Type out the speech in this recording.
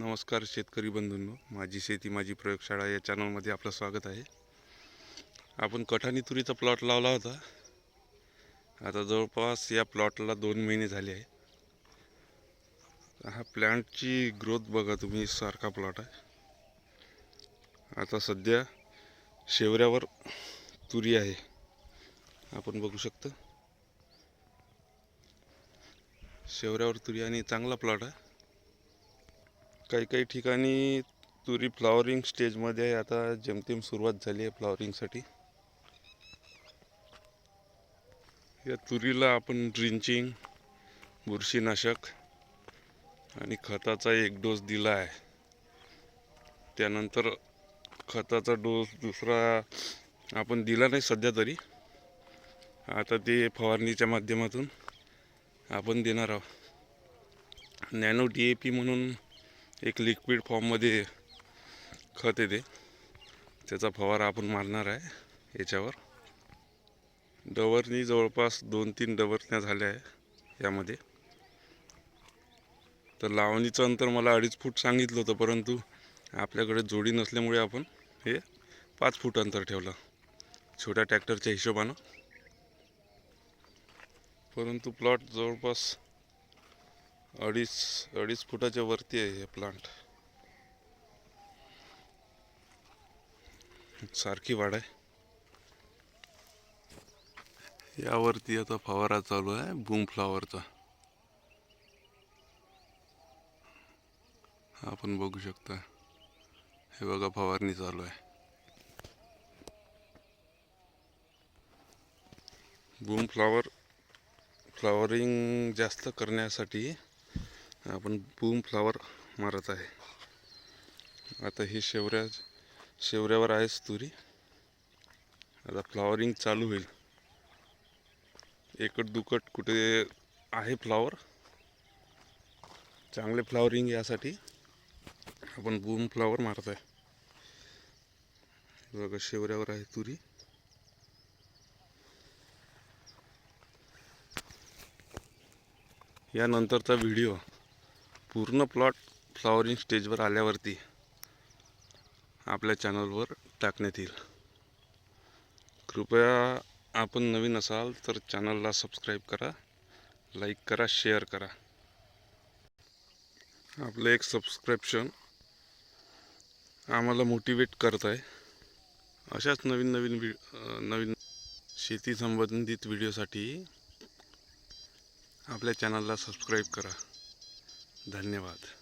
नमस्कार शेतकरी बंधूंनो. माझी शेती माझी प्रयोगशाळा या चॅनलमध्ये आपलं स्वागत आहे. आपण कठाणी तुरीचा प्लॉट लावला होता. आता जवळपास या प्लॉटला दोन महिने झाले आहे हा प्लॅन्टची ग्रोथ बघा तुम्ही सारखा प्लॉट आहे. आता सध्या शेवऱ्यावर तुरी आहे. आपण बघू शकतो. शेवऱ्यावर तुरी आणि चांगला प्लॉट आहे. काही काही ठिकाणी तुरी फ्लॉवरिंग स्टेजमध्ये आहे आता जेमतेम सुरुवात झाली आहे फ्लॉवरिंगसाठी. या तुरीला आपण ड्रिंचिंग बुरशीनाशक आणि खताचा एक डोस दिला आहे. त्यानंतर खताचा डोस दुसरा आपण दिला नाही सध्या तरी. आता ते फवारणीच्या माध्यमातून आपण देणार आहोत. नॅनो डी ए पी म्हणून एक लिक्विड फॉर्ममध्ये खत येते त्याचा फवारा आपण मारणार आहे याच्यावर. डवरणी जवळपास दोन तीन डवरण्या झाल्या आहे यामध्ये. तर लावणीचं अंतर मला अडीच फूट सांगितलं होतं परंतु आपल्याकडे जोडी नसल्यामुळे आपण हे पाच फूट अंतर ठेवलं छोट्या ट्रॅक्टरच्या हिशोबानं. परंतु प्लॉट जवळपास अडीच अडीच फुटाच्या वरती आहे हे प्लांट सारखी वाढ आहे. यावरती आता फवारा चालू आहे बूम फ्लावरचा आपण बघू शकता हे बघा फवारणी चालू आहे. बूम फ्लावर फ्लावरिंग जास्त करण्यासाठी आपण बूम फ्लावर मारत आहे. आता हे शेवऱ्या शेवऱ्यावर आहेच तुरी आता फ्लावरिंग चालू होईल. एकट दुकट कुठे आहे फ्लावर चांगले फ्लावरिंग यासाठी आपण बूम फ्लावर मारत आहे. बघा शेवऱ्यावर आहे तुरी यानंतरचा व्हिडिओ पूर्ण प्लॉट फ्लॉवरिंग स्टेजवर आल्यावरती आपल्या चॅनलवर टाकण्यात येईल. कृपया आपण नवीन असाल तर चॅनलला सबस्क्राईब करा लाईक करा शेअर करा. आपलं एक सबस्क्रिप्शन आम्हाला मोटिवेट करत आहे. अशाच नवीन नवीन वि नवीन शेती संबंधित व्हिडिओसाठी आपल्या चॅनलला सबस्क्राईब करा. धन्यवाद.